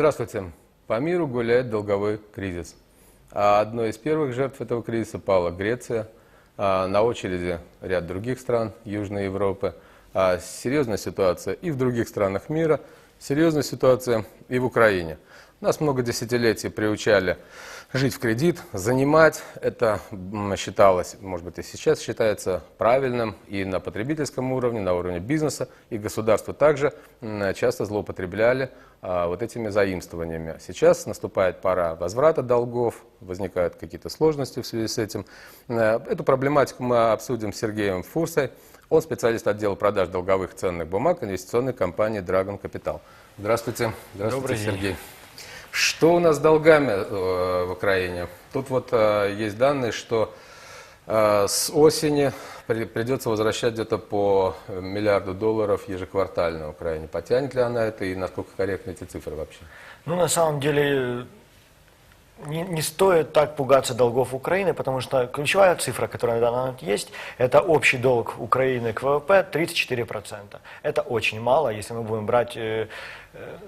Здравствуйте. По миру гуляет долговой кризис. А одной из первых жертв этого кризиса пала Греция. А на очереди ряд других стран Южной Европы. А серьезная ситуация и в других странах мира. Серьезная ситуация и в Украине. Нас много десятилетий приучали жить в кредит, занимать. Это считалось, может быть и сейчас считается правильным и на потребительском уровне, на уровне бизнеса. И государство также часто злоупотребляли а, вот этими заимствованиями. Сейчас наступает пора возврата долгов, возникают какие-то сложности в связи с этим. Э, Эту проблематику мы обсудим с Сергеем Фурсой. Он специалист отдела продаж долговых ценных бумаг инвестиционной компании Dragon Capital. Здравствуйте. Здравствуйте, Добрый день. Что у нас с долгами э, в Украине? Тут вот э, есть данные, что э, с осени при- придется возвращать где-то по миллиарду долларов ежеквартально Украине. Потянет ли она это и насколько корректны эти цифры вообще? Ну, на самом деле, не, не стоит так пугаться долгов Украины, потому что ключевая цифра, которая на данный момент есть, это общий долг Украины к ВВП 34%. Это очень мало, если мы будем брать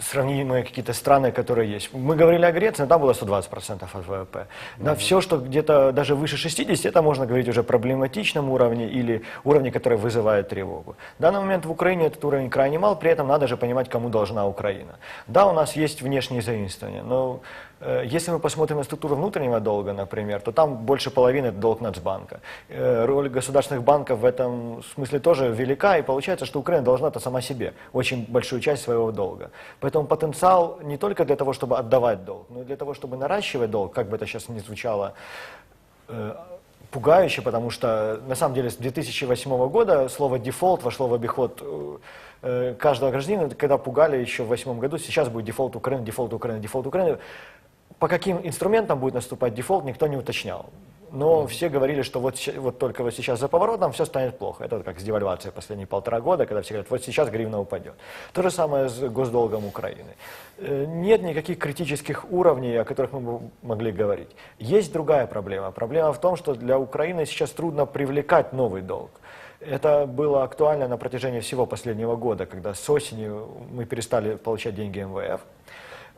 сравнимые какие-то страны, которые есть. Мы говорили о Греции, но там было 120% от ВВП. На все, что где-то даже выше 60, это можно говорить уже о проблематичном уровне или уровне, который вызывает тревогу. В данный момент в Украине этот уровень крайне мал, при этом надо же понимать, кому должна Украина. Да, у нас есть внешние заимствования, но э, если мы посмотрим на структуру внутреннего долга, например, то там больше половины это долг Нацбанка. Э, Роль государственных банков в этом смысле тоже велика, и получается, что Украина должна-то сама себе очень большую часть своего долга. Поэтому потенциал не только для того, чтобы отдавать долг, но и для того, чтобы наращивать долг, как бы это сейчас ни звучало, э, пугающе, потому что на самом деле с 2008 года слово дефолт вошло в обиход э, э, каждого гражданина, когда пугали еще в 2008 году, сейчас будет дефолт Украины, дефолт Украины, дефолт Украины. По каким инструментам будет наступать дефолт, никто не уточнял. Но все говорили, что вот, вот только вот сейчас за поворотом все станет плохо. Это как с девальвацией последние полтора года, когда все говорят, вот сейчас гривна упадет. То же самое с госдолгом Украины. Э, Нет никаких критических уровней, о которых мы могли говорить. Есть другая проблема. Проблема в том, что для Украины сейчас трудно привлекать новый долг. Это было актуально на протяжении всего последнего года, когда с осени мы перестали получать деньги МВФ.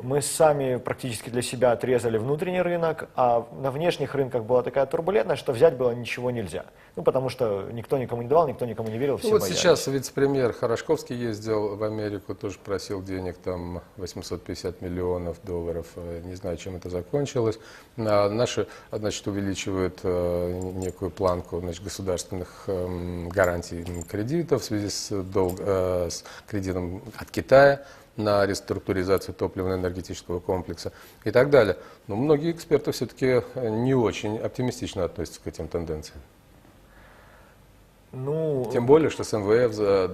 Мы сами практически для себя отрезали внутренний рынок, а на внешних рынках была такая турбулентность, что взять было ничего нельзя. Ну, потому что никто никому не давал, никто никому не верил, все Ну, вот боялись. сейчас вице-премьер Хорошковский ездил в Америку, тоже просил денег, там 850 миллионов долларов. Э, Не знаю, чем это закончилось. А наши, значит, увеличивают э, некую планку значит, государственных эм, гарантий кредитов в связи с, долг, э, с кредитом от Китая на реструктуризацию топливно-энергетического комплекса и так далее. Но многие эксперты все-таки не очень оптимистично относятся к этим тенденциям. Ну, Тем более, что с МВФ за-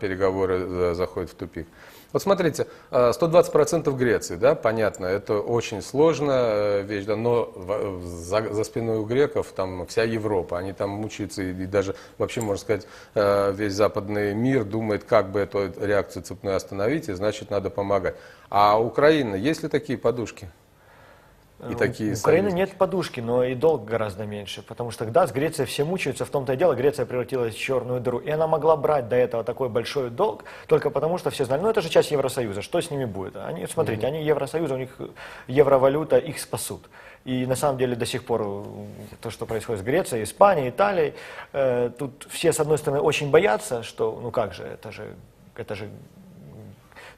переговоры за- заходят в тупик. Вот смотрите, а, 120% Греции, да, понятно, это очень сложная э, вещь, да, но за, за спиной у греков там вся Европа, они там мучаются, и, и даже вообще, можно сказать, э, весь западный мир думает, как бы эту реакцию цепную остановить, и значит, надо помогать. А Украина, есть ли такие подушки? И такие У Украины нет подушки, но и долг гораздо меньше. Потому что, да, с Грецией все мучаются, в том-то и дело, Греция превратилась в черную дыру. И она могла брать до этого такой большой долг, только потому что все знали, ну это же часть Евросоюза, что с ними будет? Они, смотрите, они Евросоюз, у них евровалюта, их спасут. И на самом деле до сих пор э, то, что происходит с Грецией, Испанией, Италией, э, тут все, с одной стороны, очень боятся, что, ну как же, это же, это же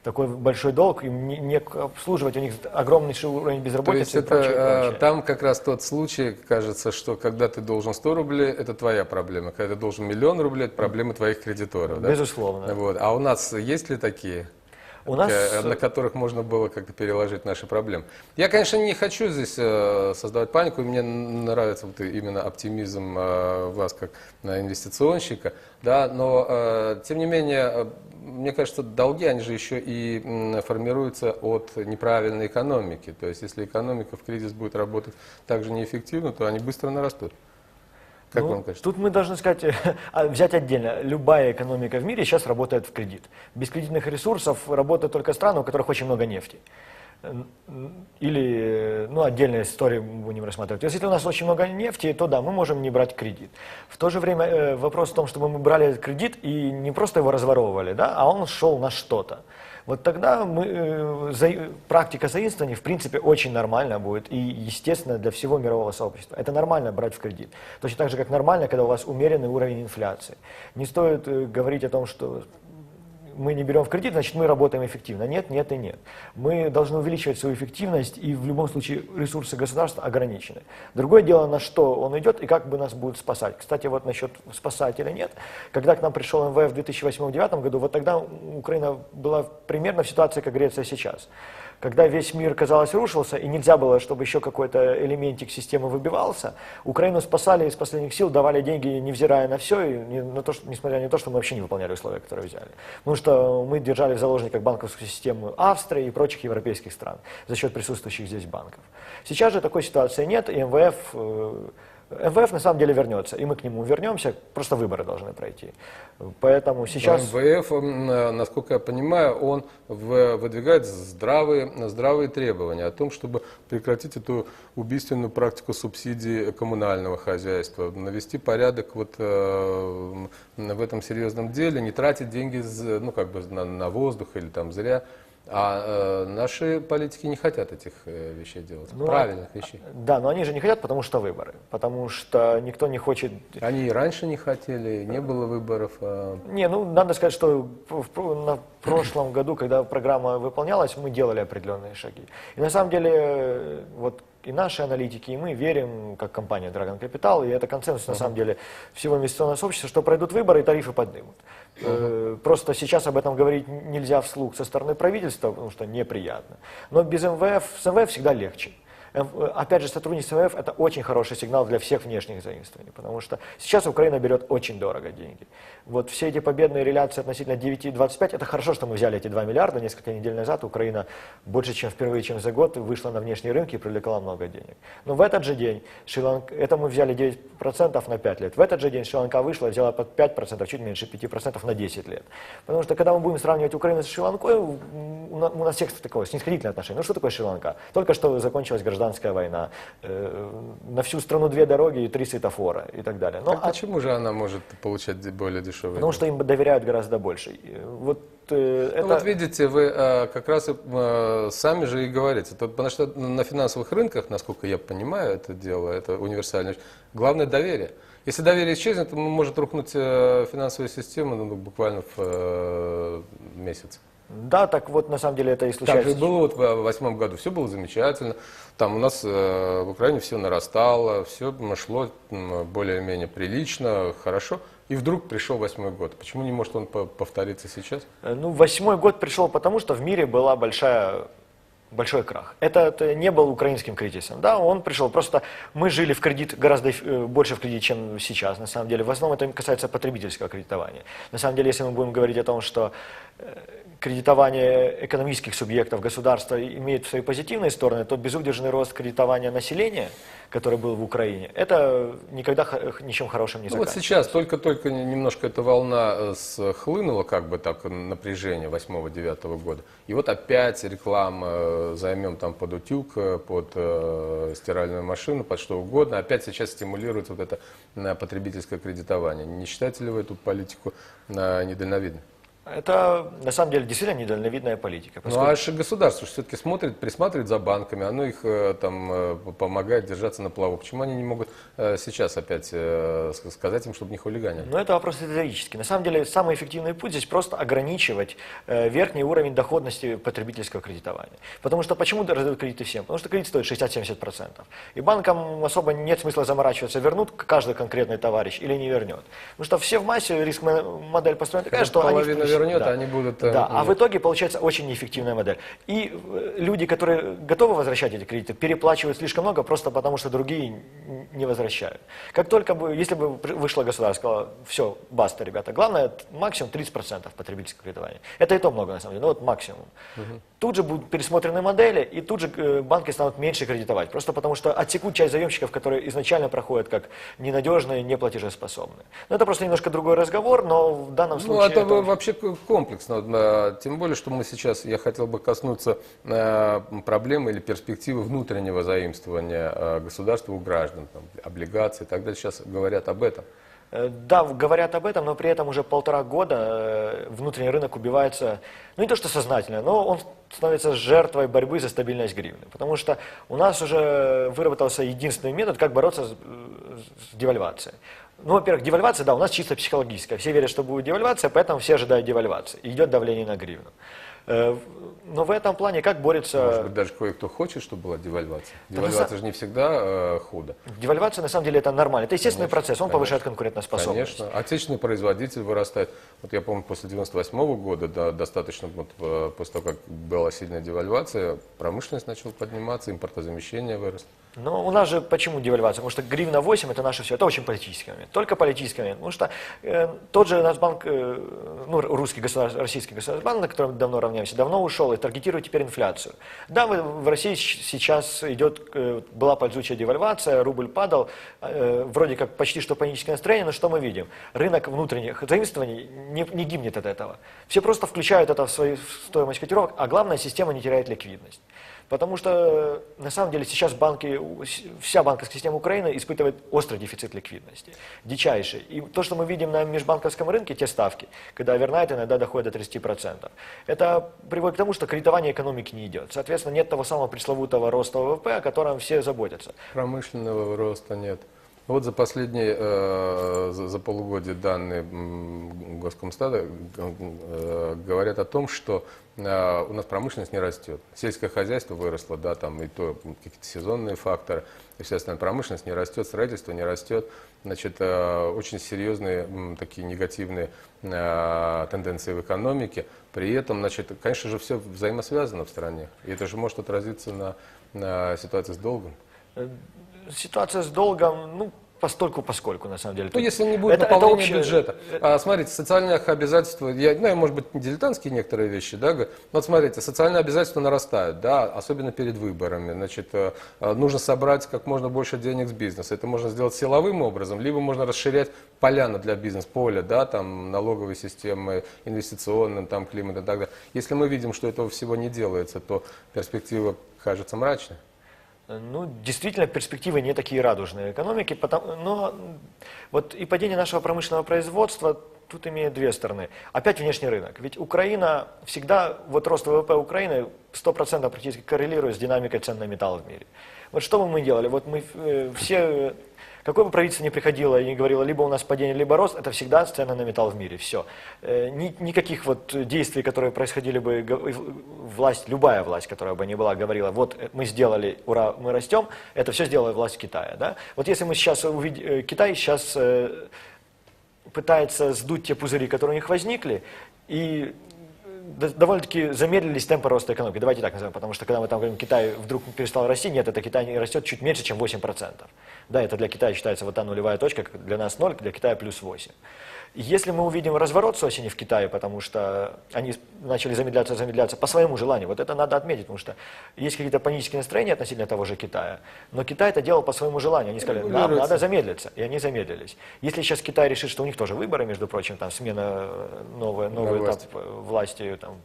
такой большой долг, им не, не обслуживать, у них огромный уровень То безработицы есть и это прочее, э, прочее. там как раз тот случай, кажется, что когда ты должен 100 рублей, это твоя проблема. Когда ты должен миллион рублей, это проблема твоих кредиторов. да? Безусловно. Вот. А у нас есть ли такие? У нас, э, на которых можно было как-то переложить наши проблемы. Я, конечно, не хочу здесь э, создавать панику, и мне нравится вот именно оптимизм э, вас как инвестиционщика, да, но тем не менее, мне кажется, долги, они же еще и формируются от неправильной экономики. То есть, если экономика в кризис будет работать так же неэффективно, то они быстро нарастут. Как ну, вам кажется? Тут мы должны сказать, а, взять отдельно. Любая экономика в мире сейчас работает в кредит. Без кредитных ресурсов работают только страны, у которых очень много нефти. Или, ну, отдельная история мы будем рассматривать. Если у нас очень много нефти, то да, мы можем не брать кредит. В то же время э, вопрос в том, чтобы мы брали этот кредит и не просто его разворовывали, да, а он шел на что-то. Вот тогда мы, э, за- практика заимствований, в принципе, очень нормальная будет и, естественно, для всего мирового сообщества. Это нормально брать в кредит. Точно так же, как нормально, когда у вас умеренный уровень инфляции. Не стоит э, говорить о том, что мы не берем в кредит, значит мы работаем эффективно. Нет, нет и нет. Мы должны увеличивать свою эффективность, и в любом случае ресурсы государства ограничены. Другое дело, на что он идет и как бы нас будет спасать. Кстати, вот насчет спасать или нет. Когда к нам пришел МВФ в 2008-2009 году, вот тогда Украина была примерно в ситуации, как Греция сейчас. Когда весь мир, казалось, рушился, и нельзя было, чтобы еще какой-то элементик системы выбивался, Украину спасали из последних сил, давали деньги, невзирая на все, и не- на то, что, несмотря на то, что мы вообще не выполняли условия, которые взяли. Потому что мы держали в заложниках банковскую систему Австрии и прочих европейских стран за счет присутствующих здесь банков. Сейчас же такой ситуации нет, и МВФ, э, МВФ на самом деле вернется, и мы к нему вернемся, просто выборы должны пройти. Поэтому сейчас... МВФ, э, насколько я понимаю, он выдвигает здравые, здравые требования о том, чтобы прекратить эту убийственную практику субсидий коммунального хозяйства, навести порядок вот э, в этом серьезном деле, не тратить деньги ну, как бы на, на воздух или там зря. А э, наши политики не хотят этих э, вещей делать, Ну, правильных вещей. Да, но они же не хотят, потому что выборы. Потому что никто не хочет Они и раньше не хотели, не было выборов. а Не, ну надо сказать, что в- в- на прошлом году, когда программа выполнялась, мы делали определенные шаги. И на самом деле, вот и наши аналитики, и мы верим, как компания Dragon Capital, и это консенсус на самом деле всего инвестиционного сообщества, что пройдут выборы и тарифы поднимут. Э, Просто сейчас об этом говорить нельзя вслух со стороны правительства, потому что неприятно. Но без МВФ, с МВФ всегда легче. М- э, Опять же, сотрудничество МВФ – это очень хороший сигнал для всех внешних заимствований, потому что сейчас Украина берет очень дорого деньги. Вот все эти победные реляции относительно 9,25 – это хорошо, что мы взяли эти 2 миллиарда. Несколько недель назад Украина больше, чем впервые, чем за год, вышла на внешние рынки и привлекла много денег. Но в этот же день, Шри-Ланка, это мы взяли 9% на 5 лет, в этот же день Шри-Ланка вышла и взяла под 5%, чуть меньше 5% на 10 лет. Потому что когда мы будем сравнивать Украину с Шри-Ланкой, у нас всех такое снисходительное отношение. Ну что такое Шри-Ланка? Только что закончилась гражданская война. Э, На всю страну две дороги и три светофора и так далее. Ну, Так а- почему же она может получать более дешевые? потому что им доверяют гораздо больше. Вот э, это... Ну, вот видите, вы э, как раз э, сами же и говорите, То- потому что на финансовых рынках, насколько я понимаю это дело, это универсальное, главное доверие. Если доверие исчезнет, то может рухнуть финансовая система ну, буквально в э, месяц. Да, так вот на самом деле это и Так случается. же было вот в восьмом году, все было замечательно. Там у нас э, в Украине все нарастало, все шло более-менее прилично, хорошо. И вдруг пришел восьмой год. Почему не может он по- повториться сейчас? Э, Ну, восьмой год пришел потому, что в мире была большая большой крах. Это, это не был украинским кризисом. Да, он пришел. Просто мы жили в кредит гораздо э, больше в кредит, чем сейчас, на самом деле. В основном это касается потребительского кредитования. На самом деле, если мы будем говорить о том, что э, кредитование экономических субъектов государства имеет свои позитивные стороны, то безудержный рост кредитования населения, который был в Украине, это никогда ничем хорошим не Ну, вот заканчивается. сейчас только-только немножко эта волна э, схлынула, как бы так, напряжение 8-9 года. И вот опять реклама, э, займем там под утюг, э, под э, стиральную машину, под что угодно. Опять сейчас стимулирует вот это потребительское кредитование. Не считаете ли вы эту политику недальновидной? Это на самом деле действительно недальновидная политика. Ну поскольку- а же государство все-таки смотрит, присматривает за банками, оно их э, там э, помогает держаться на плаву. Почему они не могут э, сейчас опять сказать им, чтобы не хулиганили? Но это вопрос риторический. На самом деле, самый эффективный путь здесь просто ограничивать верхний уровень доходности потребительского кредитования. Потому что почему раздают кредиты всем? Потому что кредит стоит 60-70%. И банкам особо нет смысла заморачиваться, вернут каждый конкретный товарищ или не вернет. Потому что все в массе, риск модель построена такая, что они... вернет, Да. они будут... э, Да, а в итоге получается очень неэффективная модель. И э, люди, которые готовы возвращать эти кредиты, переплачивают слишком много просто потому, что другие не возвращают. Как только бы, если бы вышло государство, сказало, все, баста, ребята, главное максимум 30% потребительского кредитования. Это и то много на самом деле, ну вот максимум. Тут же будут пересмотрены модели, и тут же э, банки станут меньше кредитовать. Просто потому что отсекут часть заемщиков, которые изначально проходят как ненадежные, неплатежеспособные. Ну это просто немножко другой разговор, но в данном Ну, случае... это это- вообще комплексно, э, тем более, что мы сейчас, я хотел бы коснуться э, проблемы или перспективы внутреннего заимствования э, государства у граждан, там, облигаций и так далее. Сейчас говорят об этом. Э, Да, говорят об этом, но при этом уже полтора года э, внутренний рынок убивается, ну не то что сознательно, но он становится жертвой борьбы за стабильность гривны. Потому что у нас уже выработался единственный метод, как бороться с, э, с девальвацией. Ну, во-первых, девальвация, да, у нас чисто психологическая. Все верят, что будет девальвация, поэтому все ожидают девальвации. Идет давление на гривну. Э, Но в этом плане как борется... Может быть, даже кое-кто хочет, чтобы была девальвация. Девальвация же не всегда э, худо. Девальвация на самом деле это нормально. Это естественный процесс, он повышает конкурентоспособность. Конечно. Отечественный производитель вырастает. Вот я помню, после 98 года, да, достаточно вот, э, после того, как была сильная девальвация, промышленность начала подниматься, импортозамещение выросло. Но у нас же почему девальвация? Потому что гривна 8 это наше все. Это очень политический момент. Только политический момент. Потому что э, тот же Нацбанк, э, ну, русский государственный, российский государственный банк, на котором давно равняемся, давно ушел и таргетирует теперь инфляцию. Да, в, в России сейчас идет, э, была ползучая девальвация, рубль падал, э, вроде как почти что паническое настроение, но что мы видим? Рынок внутренних заимствований не, не гибнет от этого. Все просто включают это в свою стоимость котировок, а главное, система не теряет ликвидность. Потому что на самом деле сейчас банки, вся банковская система Украины испытывает острый дефицит ликвидности, дичайший. И то, что мы видим на межбанковском рынке, те ставки, когда овернайт иногда доходит до 30%, это приводит к тому, что кредитование экономики не идет. Соответственно, нет того самого пресловутого роста ВВП, о котором все заботятся. Промышленного роста нет. Вот за последние, э, за, за полугодие данные Госкомстата э, говорят о том, что э, у нас промышленность не растет. Сельское хозяйство выросло, да, там и то какие-то сезонные факторы. Естественно, промышленность не растет, строительство не растет. Значит, э, очень серьезные м, такие негативные э, тенденции в экономике. При этом, значит, конечно же, все взаимосвязано в стране. И это же может отразиться на, на ситуации с долгом. Э, Ситуация с долгом, ну, постольку поскольку, на самом деле. Ну, если не будет это- это наполнения общее- бюджета. А, смотрите, социальных обязательств, я, ну, может быть, дилетантские некоторые вещи, да, но вот смотрите, социальные обязательства нарастают, да, особенно перед выборами. Значит, э, э, нужно собрать как можно больше денег с бизнеса. Это можно сделать силовым образом, либо можно расширять поляну для бизнес-поля, да, там, налоговой системы, инвестиционным, там, климат и так далее. Если мы видим, что этого всего не делается, то перспектива кажется мрачной. Ну, действительно, перспективы не такие радужные экономики, потому, но вот и падение нашего промышленного производства тут имеет две стороны. Опять внешний рынок. Ведь Украина всегда, вот рост ВВП Украины 100% практически коррелирует с динамикой цен на металл в мире. Вот что бы мы делали? Вот мы э, все, э, какое бы правительство ни приходило и не говорило, либо у нас падение, либо рост, это всегда цены на металл в мире. Все. никаких вот действий, которые происходили бы, власть, любая власть, которая бы не была, говорила, вот э, мы сделали, ура, мы растем, это все сделала власть Китая. Да? Вот если мы сейчас увидим, Китай сейчас э, пытается сдуть те пузыри, которые у них возникли, и довольно-таки замедлились темпы роста экономики. Давайте так назовем, потому что когда мы там говорим, Китай вдруг перестал расти, нет, это Китай растет чуть меньше, чем 8%. Да, это для Китая считается вот та нулевая точка, для нас 0, для Китая плюс 8. Если мы увидим разворот с осени в Китае, потому что они начали замедляться, замедляться по своему желанию, вот это надо отметить, потому что есть какие-то панические настроения относительно того же Китая, но Китай это делал по своему желанию. Они сказали, нам надо замедлиться, и они замедлились. Если сейчас Китай решит, что у них тоже выборы, между прочим, там смена, э, новая, новый На этап власти. Э, власти, там,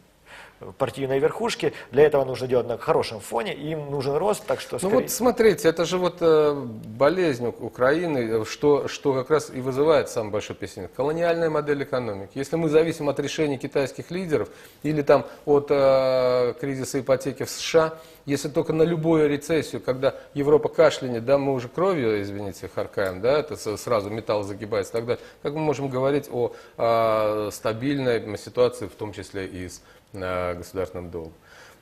партийной верхушки, для этого нужно делать на хорошем фоне, им нужен рост, так что Ну скорее- вот смотрите, это же вот э, болезнь Украины, э, что, что как раз и вызывает самый большой пессимизм. Колониальная модель экономики. Если мы зависим от решений китайских лидеров или там от э, кризиса ипотеки в США, если только на любую рецессию, когда Европа кашлянет, да, мы уже кровью, извините, харкаем, да, это сразу металл загибается, тогда как мы можем говорить о э, стабильной ситуации, в том числе и с государственным долгом?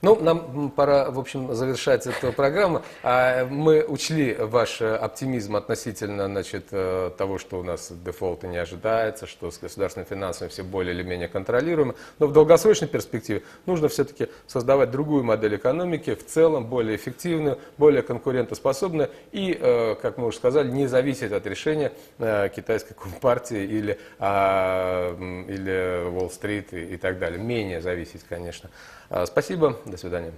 Ну, нам пора, в общем, завершать эту программу. А, Мы учли ваш э, оптимизм относительно значит, э, того, что у нас дефолта не ожидается, что с государственными финансами все более или менее контролируемо. Но в долгосрочной перспективе нужно все-таки создавать другую модель экономики, в целом более эффективную, более конкурентоспособную и, э, как мы уже сказали, не зависеть от решения китайской компартии или, а, или Уолл-стрит и и так далее. Менее зависеть, конечно. А, Спасибо, до свидания.